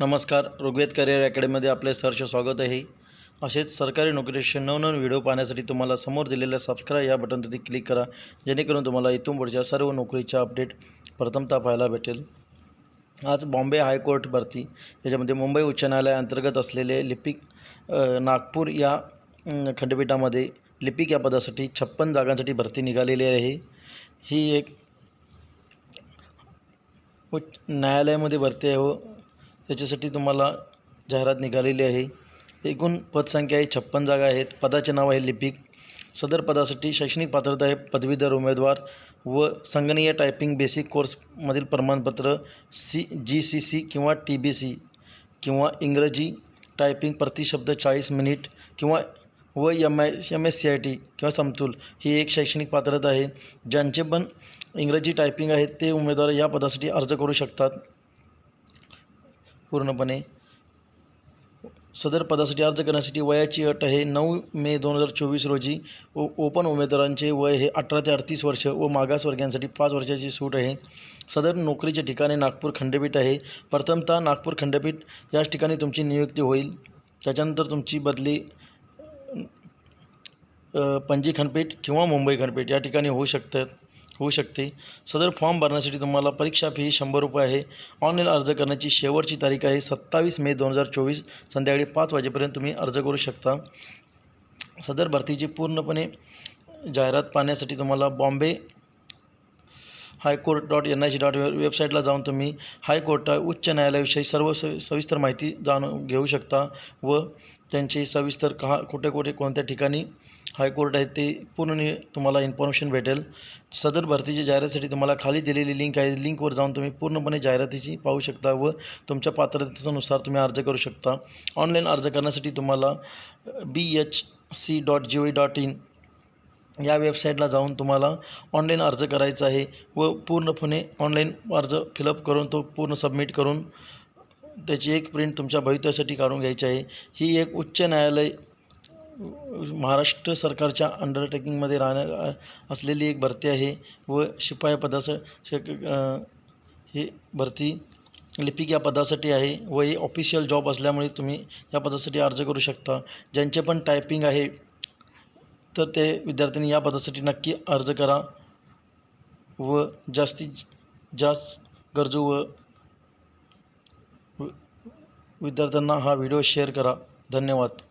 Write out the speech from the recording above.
नमस्कार ऋग्वेद करिअर अकॅडमीमध्ये आपले सहर्ष स्वागत आहे. असेच सरकारी नोकरीचे नवनवीन व्हिडिओ पाहण्यासाठी तुम्हाला समोर दिलेल्या सबस्क्राईब या बटनवरती क्लिक करा जेणेकरून तुम्हाला इथून पुढच्या सर्व नोकरीच्या अपडेट प्रथमतः पाहायला भेटेल. आज बॉम्बे हायकोर्ट भरती त्याच्यामध्ये मुंबई उच्च न्यायालयाअंतर्गत असलेले लिपिक नागपूर या खंडपीठामध्ये लिपिक या पदासाठी छप्पन जागांसाठी भरती निघालेली आहे. ही एक उच्च न्यायालयामध्ये भरती आहे. व त्याच्यासाठी तुम्हाला जाहिरात निघालेली आहे. एकूण पदसंख्या आहे छप्पन जागा आहेत. पदाचे नाव आहे लिपिक. सदर पदासाठी शैक्षणिक पात्रता आहे पदवीधर उमेदवार व संगणीय टायपिंग बेसिक कोर्समधील प्रमाणपत्र सी जी सी सी किंवा टी बी सी किंवा इंग्रजी टायपिंग प्रतिशब्द चाळीस मिनिट किंवा व M I M S C I T किंवा समतुल ही एक शैक्षणिक पात्रता आहे. ज्यांचे पण इंग्रजी टायपिंग आहे ते उमेदवार या पदासाठी अर्ज करू शकतात. पूर्णपणे सदर पदासाठी अर्ज करण्यासाठी वयाची अट आहे नऊ मे दोन हजार चोवीस रोजी. ओ ओपन उमेदवारांचे वय हे अठरा ते अडतीस वर्ष व मागासवर्गीयांसाठी पाच वर्षाची सूट आहे. सदर नोकरीचे ठिकाणी नागपूर खंडपीठ आहे. प्रथमतः नागपूर खंडपीठ याच ठिकाणी तुमची नियुक्ती होईल. त्याच्यानंतर तुमची बदली पणजी खंडपीठ किंवा मुंबई खंडपीठ या ठिकाणी होऊ शकतात. होऊ शकते. सदर फॉर्म भरण्यासाठी तुम्हाला परीक्षा फी शंभर रुपये आहे. ऑनलाईन अर्ज करण्याची शेवटची तारीख आहे सत्तावीस मे दोन हजार चोवीस संध्याकाळी पाच वाजेपर्यंत तुम्ही अर्ज करू शकता. सदर भरतीची पूर्णपणे जाहिरात पाहण्यासाठी तुम्हाला Bombay High Court dot N I C dot वेबसाईटला जाऊन तुम्ही हायकोर्ट उच्च न्यायालयाविषयी सर्व स सविस्तर माहिती जाणून घेऊ शकता व त्यांची सविस्तर कहा कुठे कुठे कोणत्या ठिकाणी हायकोर्ट आहे ते पूर्ण तुम्हाला इन्फॉर्मेशन भेटेल. सदर भरतीची जाहिरातीसाठी तुम्हाला खाली दिलेली लिंक आहे. लिंकवर जाऊन तुम्ही पूर्णपणे जाहिरातीची पाहू शकता व तुमच्या पात्रतेनुसार तुम्ही अर्ज करू शकता. ऑनलाईन अर्ज करण्यासाठी तुम्हाला B H C dot G O dot in या वेबसाईटला जाऊन तुम्हाला ऑनलाईन अर्ज करायचा आहे व पूर्णपणे ऑनलाईन अर्ज फिलअप करून तो पूर्ण सबमिट करून त्याची एक प्रिंट तुमच्या भवितव्यासाठी काढून घ्यायची आहे. ही एक उच्च न्यायालय महाराष्ट्र सरकारच्या अंडरटेकिंगमध्ये राहण्या असलेली एक भरती आहे व शिपाई पदाचं शक ही भरती लिपिक या पदासाठी आहे व हे ऑफिशियल जॉब असल्यामुळे तुम्ही या पदासाठी अर्ज करू शकता. ज्यांचे पण टायपिंग आहे तर ते विद्यार्थ्यांनी या पदासाठी नक्की अर्ज करा व जास्तीत जास्त गरजू व विद्यार्थ्यांना हा व्हिडिओ शेअर करा. धन्यवाद.